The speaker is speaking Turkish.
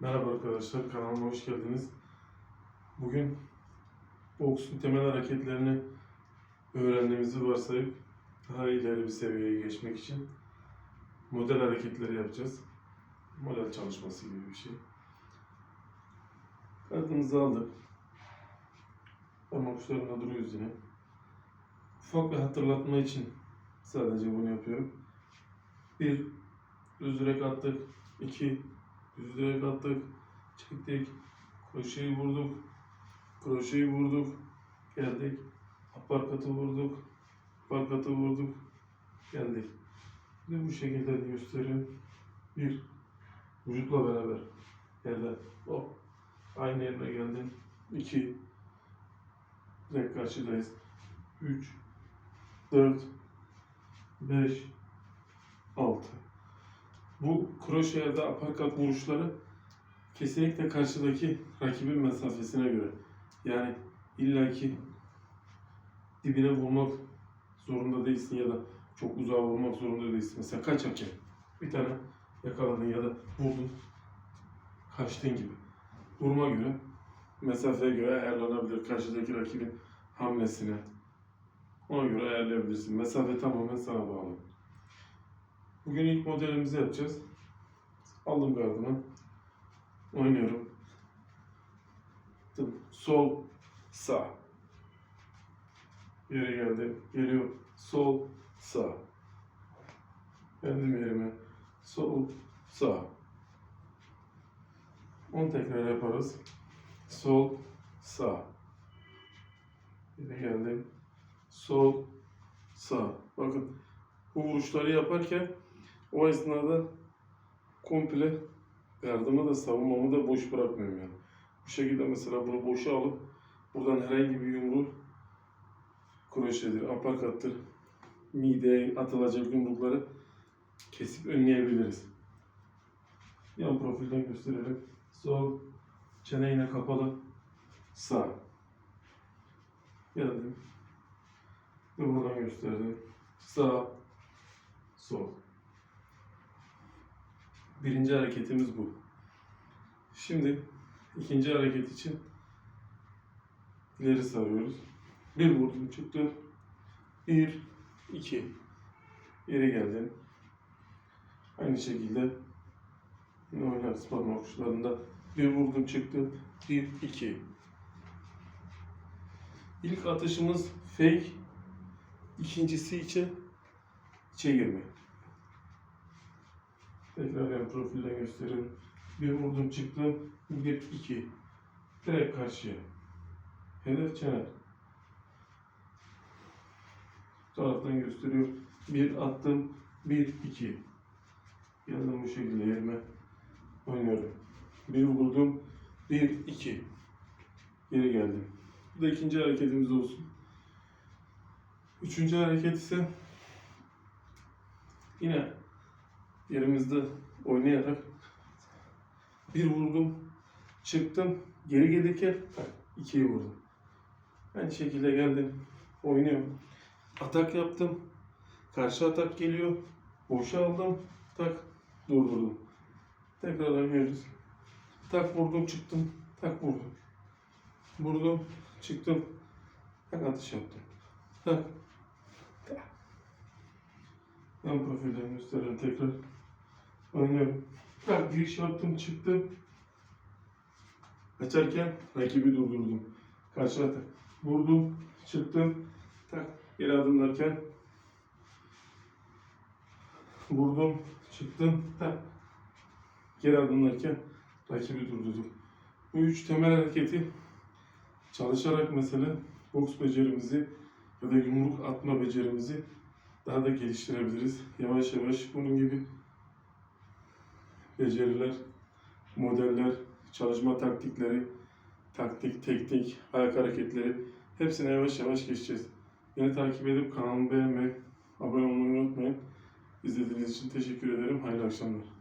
Merhaba arkadaşlar, kanalıma hoş geldiniz. Bugün boksun temel hareketlerini öğrendiğimizi varsayıp daha ileri bir seviyeye geçmek için model hareketleri yapacağız. Model çalışması gibi bir şey. Kartımızı aldık. Parmak uçlarında duruyoruz yine. Ufak bir hatırlatma için sadece bunu yapıyorum. Bir, düz attık. İki, düz direk attık. Çektik. Kroşeyi vurduk. Kroşeyi vurduk. Geldik. Aparkatı vurduk. Aparkatı vurduk. Geldik. Ve bu şekilde gösteriyorum. Bir, vücutla beraber. Yerden. Hop. Aynı yerine geldin. İki, direkt karşıdayız. Üç, dört, beş, 6. Bu kroşe ya da aparkat vuruşları kesinlikle karşıdaki rakibin mesafesine göre. Yani illaki dibine vurmak zorunda değilsin ya da çok uzağa vurmak zorunda değilsin. Mesela kaç hakem? Bir tane yakaladın ya da vurdun. Kaçtın gibi. Duruma göre, mesafeye göre ayarlanabilir. Karşıdaki rakibin hamlesine. Ona göre ayarlayabilirsin. Mesafe tamamen sana bağlı. Bugün ilk modelimizi yapacağız. Aldım gardımı. Oynuyorum. Tıp, Sol, sağ. Yere geldim. Geliyor. Sol, sağ. Geldim yerime. Sol, sağ. 10 tekrar yaparız. Sol, sağ. Yere geldim. Sol, sağ. Bakın bu vuruşları yaparken o esnada komple gardımı da savunmamı da boş bırakmıyorum yani. Bu şekilde mesela bunu boşa alıp buradan herhangi bir yumruğu kroşedir, aparkattır, mideye atılacak yumrukları kesip önleyebiliriz. Yan profilden gösterelim. Sol, çene yine kapalı, sağ. Geldim. Ve buradan gösterdim. Sağ, sol. Birinci hareketimiz bu. Şimdi ikinci hareket için ileri sarıyoruz. Bir vurdum çıktım. Bir, iki. Geri geldim. Aynı şekilde yine oynarız parmak. Bir vurdum çıktım. Bir, iki. İlk atışımız fake. İkincisi içe, içe girmek. Tekrar yan profilden gösteriyorum. Bir vurdum çıktım. Bir, iki. Direkt karşıya. Hedef çener. Bu taraftan gösteriyorum. Bir attım. Bir, iki. Geldim bu şekilde yerime. Oynuyorum. Bir vurdum. Bir, iki. Geri geldim. Bu da ikinci hareketimiz olsun. Üçüncü hareket ise yine yerimizde oynayarak bir vurdum, çıktım, geri tak, ikiyi vurdum. Aynı şekilde geldim, oynuyorum. Atak yaptım, karşı atak geliyor, boşa aldım, tak, durdurdum. Tekrar oynuyoruz. Tak vurdum, çıktım, tak vurdum. Vurdum, çıktım, tak atış yaptım. Tak, Yan profilden gösterelim tekrar. Oynuyorum. Tak giriş yaptım çıktım. Açarken rakibi durdurdum. Karşı atak. Vurdum, çıktım. Tak geri adımlarken vurdum, çıktım. Tak geri adımlarken rakibi durdurdum. Bu üç temel hareketi çalışarak mesela boks becerimizi ya da yumruk atma becerimizi daha da geliştirebiliriz. Yavaş yavaş bunun gibi beceriler, modeller, çalışma taktikleri, taktik, teknik, ayak hareketleri hepsine yavaş yavaş geçeceğiz. Beni takip edip kanalımı beğenmeyi, abone olmayı unutmayın. İzlediğiniz için teşekkür ederim. Hayırlı akşamlar.